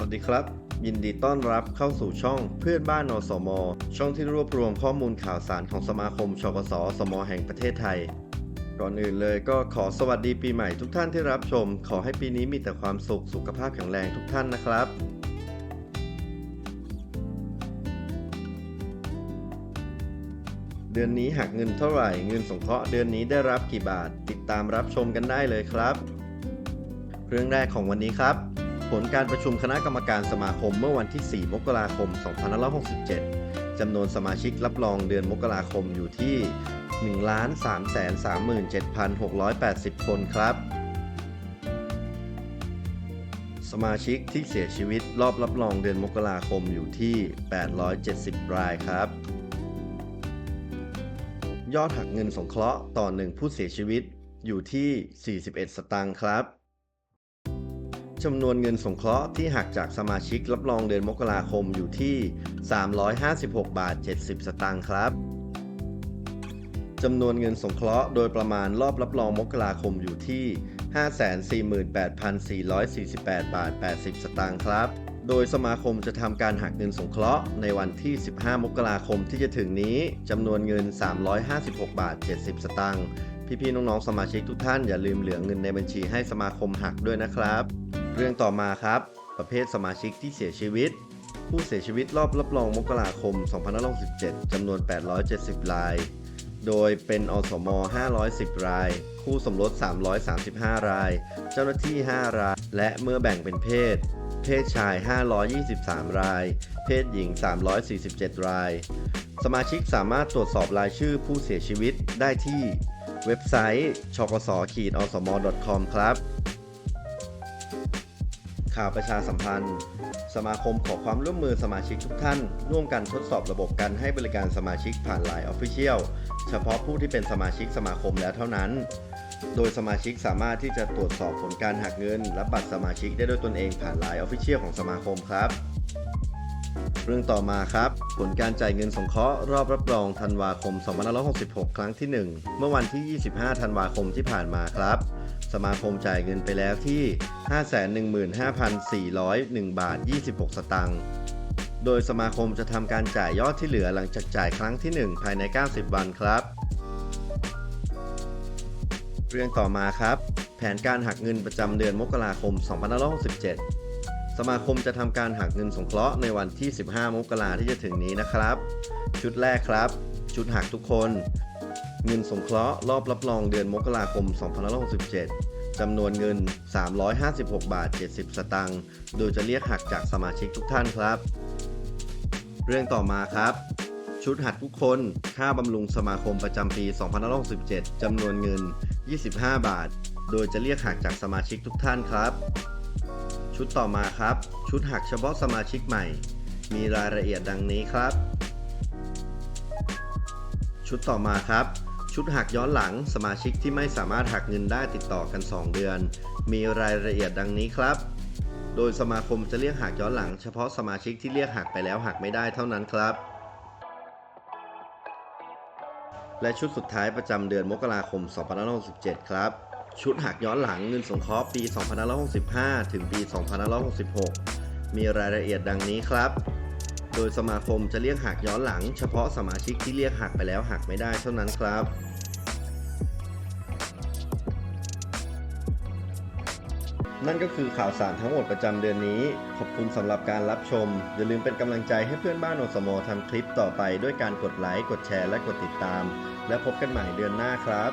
วัสดีครับ ยินดีต้อนรับเข้าสู่ช่องเพื่อนบ้านอสม ช่องที่รวบรวมข้อมูลข่าวสารของสมาคมชกสสม แห่งประเทศไทย ก่อนอื่นเลยก็ขอสวัสดีปีใหม่ทุกท่านที่รับชม ขอให้ปีนี้มีแต่ความสุขสุขภาพแข็งแรงทุกท่านนะครับเดือนนี้หักเงินเท่าไหร่ เงินสงเคราะห์เดือนนี้ได้รับกี่บาท ติดตามรับชมกันได้เลยครับ เรื่องแรกของวันนี้ครับ ผลการประชุมคณะกรรมการสมาคมเมื่อวันที่ 4 มกราคม 2567 จำนวนสมาชิกรับรองเดือนมกราคมอยู่ที่ 1,337,680 คนครับ สมาชิกที่เสียชีวิตรอบรับรองเดือนมกราคมอยู่ที่ 870 รายครับ ยอดหักเงินสงเคราะห์ต่อหนึ่งผู้เสียชีวิตอยู่ที่ 41 สตางค์ครับ จำนวนเงินสงเคราะห์ที่หักจากสมาชิกรับรองเดือนมกราคมอยู่ที่ 356 บาท 70 สตางค์ครับจำนวนเงินสงเคราะห์โดยประมาณรอบรับรองมกราคมอยู่ที่ 548,448 บาท 80 สตางค์ครับ โดยสมาคมจะทำการหักเงินสงเคราะห์ในวันที่ 15 มกราคมที่จะถึงนี้จำนวนเงิน 356 บาท 70 สตางค์พี่ๆน้องๆสมาชิกทุกท่านอย่าลืมเหลือเงินในบัญชีให้สมาคมหักด้วยนะครับ เรื่องต่อมาครับ ประเภทสมาชิกที่เสียชีวิต ผู้เสียชีวิตรอบรับรองมกราคม 2567จำนวน 870 ราย โดยเป็นอสม 510 ราย คู่สมรส 335 ราย เจ้าหน้าที่ 5 ราย และเมื่อแบ่งเป็นเพศ เพศชาย 523 ราย เพศหญิง 347 ราย สมาชิกสามารถตรวจสอบรายชื่อผู้เสียชีวิตได้ที่เว็บไซต์ชกสขีดอสม .com ครับ ข่าวประชาสัมพันธ์ สมาคมขอความร่วมมือสมาชิกทุกท่าน ร่วมกันทดสอบระบบการให้บริการสมาชิกผ่าน Line Official เฉพาะผู้ที่เป็นสมาชิกสมาคมแล้วเท่านั้น โดยสมาชิกสามารถที่จะตรวจสอบผลการหักเงินและบัตรสมาชิกได้ด้วยตนเองผ่าน Line Official ของสมาคมครับ เรื่องต่อมาครับ ผลการจ่ายเงินสงเคราะห์รอบรับรองธันวาคม 2566 ครั้งที่ 1 เมื่อวันที่ 25 ธันวาคมที่ผ่านมาครับ สมาคมจ่ายเงินไปแล้วที่ 515,401 บาท 26 สตางค์ โดยสมาคมจะทำการจ่ายยอดที่เหลือหลังจากจ่ายครั้งที่ 1 ภายใน 90 วันครับ เรื่องต่อมาครับ แผนการหักเงินประจำเดือนมกราคม 2567สมาคมจะทำการหักเงินสงเคราะห์ในวันที่ 15 มกราที่จะถึงนี้นะครับ ชุดแรกครับ ชุดหักทุกคน เงินสงเคราะห์รอบรับรองเดือนมกราคม 2567 จำนวนเงิน 356 บาท 70 สตางค์ โดยจะเรียกหักจากสมาชิกทุกท่านครับ เรื่องต่อมาครับ ชุดหักทุกคน ค่าบำรุงสมาคมประจำปี 2567 จำนวนเงิน 25 บาท โดยจะเรียกหักจากสมาชิกทุกท่านครับ ชุดต่อมาครับ ชุดหักเฉพาะสมาชิกใหม่ มีรายละเอียดดังนี้ครับ ชุดต่อมาครับ ชุดหักย้อนหลังสมาชิกที่ไม่สามารถหักเงินได้ติดต่อกัน 2 เดือน มีรายละเอียดดังนี้ครับ โดยสมาคมจะเรียกหักย้อนหลัง เฉพาะสมาชิกที่เรียกหักไปแล้วหักไม่ได้เท่านั้นครับ และชุดสุดท้ายประจำเดือนมกราคม 2567 ครับ ชุดหักย้อนหลังเงินสงเคราะห์ปี 2565 ถึงปี 2566 มีรายละเอียดดังนี้ครับ ดยสมาคมจะเรียกหักย้อนหลัง เฉพาะสมาชิกที่เรียกหักไปแล้วหักไม่ได้เท่านั้นครับนั่นก็คือข่าวสารทั้งหมดประจำเดือนนี้ ขอบคุณสำหรับการรับชม อย่าลืมเป็นกำลังใจให้เพื่อนบ้านโอสมอทำคลิปต่อไปด้วยการกดไลค์ กดแชร์ และกดติดตาม และพบกันใหม่เดือนหน้าครับ